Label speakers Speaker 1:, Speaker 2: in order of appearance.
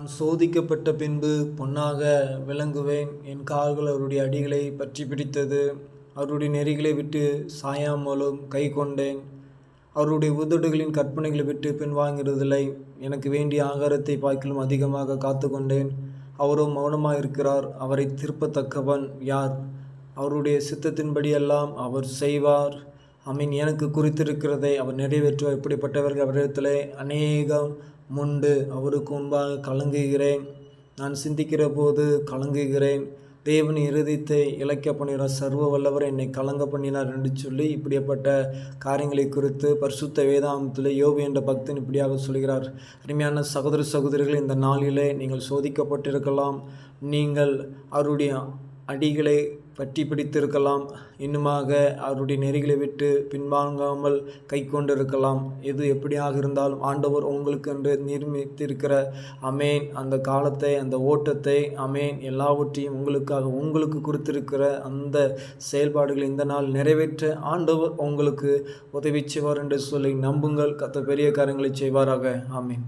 Speaker 1: நான் சோதிக்கப்பட்ட பின்பு பொன்னாக விளங்குவேன். என் கால்கள் அவருடைய அடிகளை பற்றி பிடித்தது. அவருடைய நெறிகளை விட்டு சாயாமலும் கை கொண்டேன். அவருடைய உதடுகளின் கற்பனைகளை விட்டு பின்வாங்கிறதில்லை. எனக்கு வேண்டிய ஆகாரத்தை பார்க்கிலும் அதிகமாக காத்து கொண்டேன். அவரோ மௌனமாக இருக்கிறார் அவரை திருப்பத்தக்கவன் யார்? அவருடைய சித்தத்தின்படியெல்லாம் அவர் செய்வார். அமீன் எனக்கு குறித்திருக்கிறதை அவர் நிறைவேற்றுவார். இப்படிப்பட்டவர்கள் அவரிடத்திலே அநேகம் முண்டு அவருக்கு முன்பாக கலங்குகிறேன். நான் சிந்திக்கிற போது கலங்குகிறேன். தேவன் இருதயத்தை இழைக்க பண்ணினார். சர்வ வல்லவர் என்னை கலங்க பண்ணினார் என்று சொல்லி இப்படிப்பட்ட காரியங்களை குறித்து பரிசுத்த வேதாந்தத்தில் யோபு என்ற பக்தன் இப்படியாக சொல்கிறார். அருமையான சகோதர சகோதரிகள் இந்த நாளிலே நீங்கள் சோதிக்கப்பட்டிருக்கலாம். நீங்கள் அவருடைய அடிகளை பற்றி பிடித்திருக்கலாம். இன்னுமாக அவருடைய நெறிகளை விட்டு பின்வாங்காமல் கை கொண்டிருக்கலாம். எது எப்படியாக இருந்தாலும் ஆண்டவர் உங்களுக்கு என்று நிர்மித்திருக்கிற அமேன். அந்த காலத்தை அந்த ஓட்டத்தை அமேன். எல்லாவற்றையும் உங்களுக்காக உங்களுக்கு கொடுத்திருக்கிற அந்த செயல்பாடுகளை இந்த நாள் நிறைவேற்ற ஆண்டவர் உங்களுக்கு உதவி செய்வார் என்று சொல்லி நம்புங்கள். கத்த பெரிய காரியங்களை செய்வாராக. ஆமேன்.